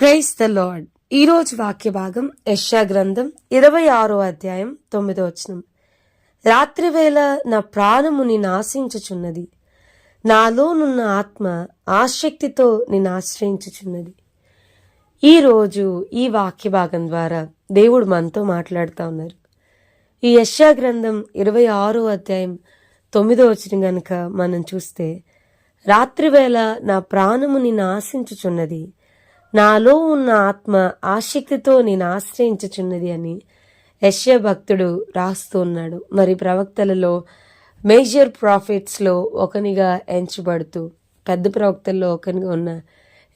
Price the lord. ఈరోజు వాక్య భాగం యశా గ్రంథం ఇరవై ఆరో అధ్యాయం తొమ్మిదో వచనం. రాత్రివేళ నా ప్రాణము నాశించుచున్నది ఆశించుచున్నది. నాలోనున్న ఆత్మ ఆసక్తితో నేను ఆశ్రయించుచున్నది. ఈరోజు ఈ వాక్య భాగం ద్వారా దేవుడు మనతో మాట్లాడుతూ ఉన్నారు. ఈ యశా గ్రంథం ఇరవై ఆరో అధ్యాయం తొమ్మిదో వచ్చిన గనుక మనం చూస్తే రాత్రివేళ నా ప్రాణము నిన్ను ఆశించుచున్నది. నాలో ఉన్న ఆత్మ ఆసక్తితో నేను ఆశ్రయించుచున్నది అని యశ్య భక్తుడు రాస్తూ ఉన్నాడు. మరి ప్రవక్తలలో మేజర్ ప్రాఫిట్స్లో ఒకనిగా ఎంచబడుతూ పెద్ద ప్రవక్తల్లో ఒకనిగా ఉన్న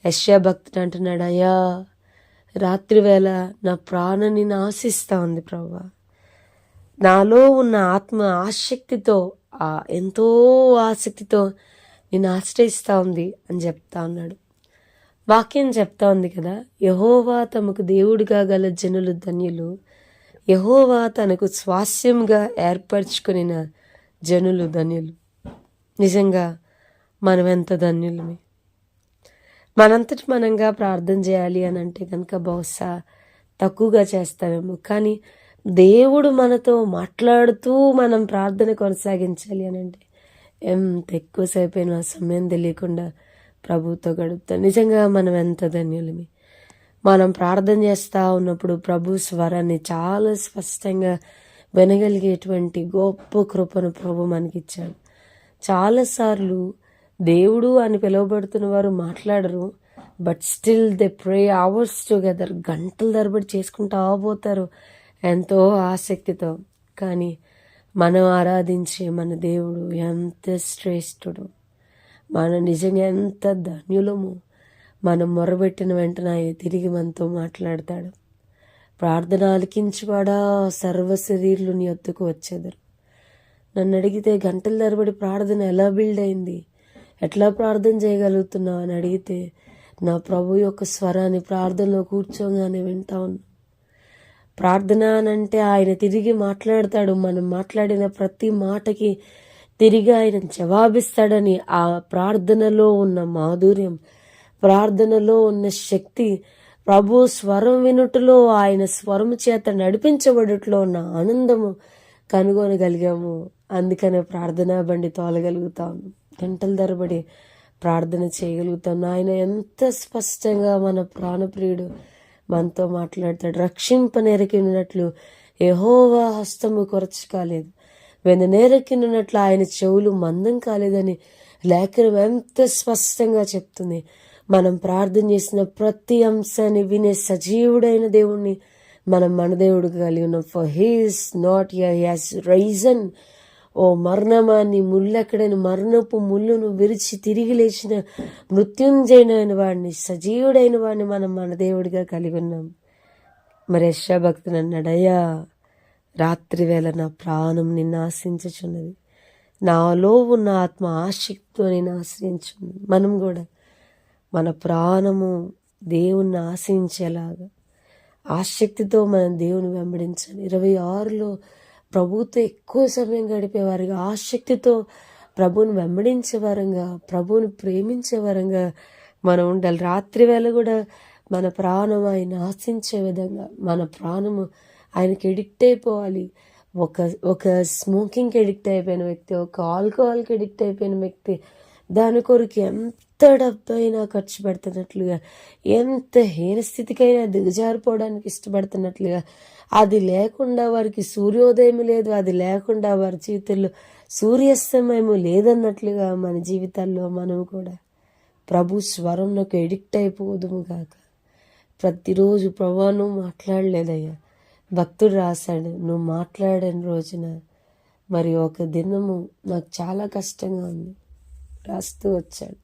యశ్య భక్తుడు అంటున్నాడు అయ్యా రాత్రివేళ నా ప్రాణాన్ని ఆశిస్తా ఉంది ప్రభా నాలో ఉన్న ఆత్మ ఆసక్తితో ఆ ఎంతో ఆసక్తితో నేను ఆశ్రయిస్తూ ఉంది అని చెప్తా ఉన్నాడు. వాక్యం చెప్తా ఉంది కదా యహోవా తమకు దేవుడిగా గల జనులు ధన్యులు. యహోవా తనకు స్వాస్యంగా ఏర్పరచుకునిన జనులు ధన్యులు. నిజంగా మనం ఎంత ధన్యులమే. మనంతటి మనంగా ప్రార్థన చేయాలి అని అంటే కనుక బహుశా తక్కువగా చేస్తామేమో. కానీ దేవుడు మనతో మాట్లాడుతూ మనం ప్రార్థన కొనసాగించాలి అని అంటే ఎంత ఎక్కువసేపు అయినా సమయం తెలియకుండా ప్రభుతో గడుపుతాం. నిజంగా మనం ఎంత ధన్యులమి. మనం ప్రార్థన చేస్తూ ఉన్నప్పుడు ప్రభు స్వరాన్ని చాలా స్పష్టంగా వినగలిగేటువంటి గొప్ప కృపను ప్రభు మనకిచ్చాడు. చాలాసార్లు దేవుడు అని పిలువబడుతున్న వారు మాట్లాడరు but still they pray hours together. గంటల తరబడి చేసుకుంటూ పోతారు ఎంతో ఆసక్తితో. కానీ మనం ఆరాధించే మన దేవుడు ఎంత శ్రేష్ఠుడు. మనం నిజంగా ఎంత ధన్యులము మనం మొరబెట్టిన వెంటనే ఆయన తిరిగి మనతో మాట్లాడతాడు. ప్రార్థన ఆలకించువాడా సర్వ శరీరులు నీ వద్దకు వచ్చేదరు. నన్ను అడిగితే గంటల తరబడి ప్రార్థన ఎలా బిల్డ్ అయింది? ఎట్లా ప్రార్థన చేయగలుగుతున్నావు అని అడిగితే నా ప్రభు యొక్క స్వరాన్ని ప్రార్థనలో కూర్చోగానే వింటా ఉన్నా. ప్రార్థన అనంటే ఆయన తిరిగి మాట్లాడతాడు. మనం మాట్లాడిన ప్రతి మాటకి తిరిగి ఆయన జవాబిస్తాడని ఆ ప్రార్థనలో ఉన్న మాధుర్యం ప్రార్థనలో ఉన్న శక్తి ప్రభు స్వరం వినుటలో ఆయన స్వరం చేత నడిపించబడుట్లో ఉన్న ఆనందము కనుగొనగలిగాము. అందుకనే ప్రార్థనా బండి తోలగలుగుతాం. గంటల ధరబడి ప్రార్థన చేయగలుగుతాం. ఆయన ఎంత స్పష్టంగా మన ప్రాణప్రియుడు మనతో మాట్లాడతాడు. రక్షింపనెరకినట్లు ఎహోవా హస్తము కొరచు కాలేదు ఆయన చెవులు మందం కాలేదని లేఖనం ఎంత స్పష్టంగా చెప్తుంది. మనం ప్రార్థన చేసిన ప్రతి అంశాన్ని వినే సజీవుడైన దేవుణ్ణి మనం మన దేవుడు కలిగి ఉన్నాం. For he's not here has risen ఓ మరణమాన్ని ముళ్ళెక్కడని మరణపు ముళ్ళును విరిచి తిరిగి లేచిన మృత్యుంజయుడైన వాడిని సజీవుడైన వాడిని మనం మన దేవుడిగా కలిగి ఉన్నాం. మరి యశా భక్తులు అన్నాడు రాత్రివేళ నా ప్రాణం నిన్ను ఆశించుచున్నది. నాలో ఉన్న ఆత్మ ఆసక్తితో నేను ఆశ్రయించున్నది మనం కూడా మన ప్రాణము దేవుణ్ణి ఆశించేలాగా ఆసక్తితో మనం దేవుని వెంబడించాలి. ఇరవై ఆరులో ప్రభుతో ఎక్కువ సమయం గడిపేవారుగా ఆసక్తితో ప్రభువుని వెంబడించే వారంగా ప్రభువుని ప్రేమించే వారంగా మనం ఉండాలి. రాత్రి వేళ కూడా మన ప్రాణం ఆయన ఆశించే విధంగా మన ప్రాణము ఆయనకి ఎడిక్ట్ అయిపోవాలి. ఒక ఒక స్మోకింగ్కి ఎడిక్ట్ అయిపోయిన వ్యక్తి ఒక ఆల్కహాల్కి ఎడిక్ట్ అయిపోయిన వ్యక్తి దాని కొరకు ఎంత డబ్బైనా ఖర్చు పెడుతున్నట్లుగా ఎంత హీనస్థితికైనా దిగజారిపోవడానికి ఇష్టపడుతున్నట్లుగా అది లేకుండా వారికి సూర్యోదయం లేదు అది లేకుండా వారి జీవితంలో సూర్యాస్తమయము లేదన్నట్లుగా మన జీవితాల్లో మనం కూడా ప్రభు స్వరంలోకి ఎడిక్ట్ అయిపోదుము కాక ప్రతిరోజు ప్రభాను మాట్లాడలేదయ్యా. భక్తుడు రాశాడు నువ్వు మాట్లాడని రోజున మరి ఒక దినము నాకు చాలా కష్టంగా ఉంది రాస్తూ వచ్చాడు.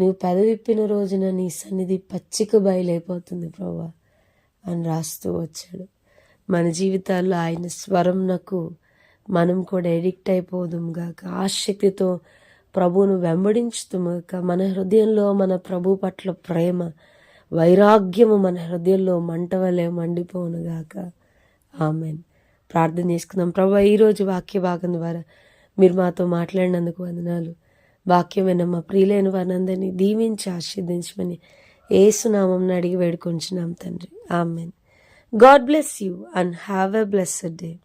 నువ్వు పెదవిప్పిన రోజున నీ సన్నిధి పచ్చిక బయలైపోతుంది ప్రభా అని రాస్తూ వచ్చాడు. మన జీవితాల్లో ఆయన స్వరం నాకు మనం కూడా ఎడిక్ట్ అయిపోదుం గాక ఆసక్తితో ప్రభువును వెంబడించుతుమాక మన హృదయంలో మన ప్రభు పట్ల ప్రేమ వైరాగ్యము మన హృదయంలో మంట వలె మండిపోను గాక. ఆమెన్. ప్రార్థన చేసుకుందాం. ప్రభు ఈరోజు వాక్య భాగం ద్వారా మీరు మాతో మాట్లాడినందుకు వందనాలు. వాక్యమైన మా ప్రియులైన వారిని దీవించి ఆశీర్దించమని ఏసునామం అడిగి వేడుకొంచున్నాం తండ్రి. Amen. God bless you and have a blessed day.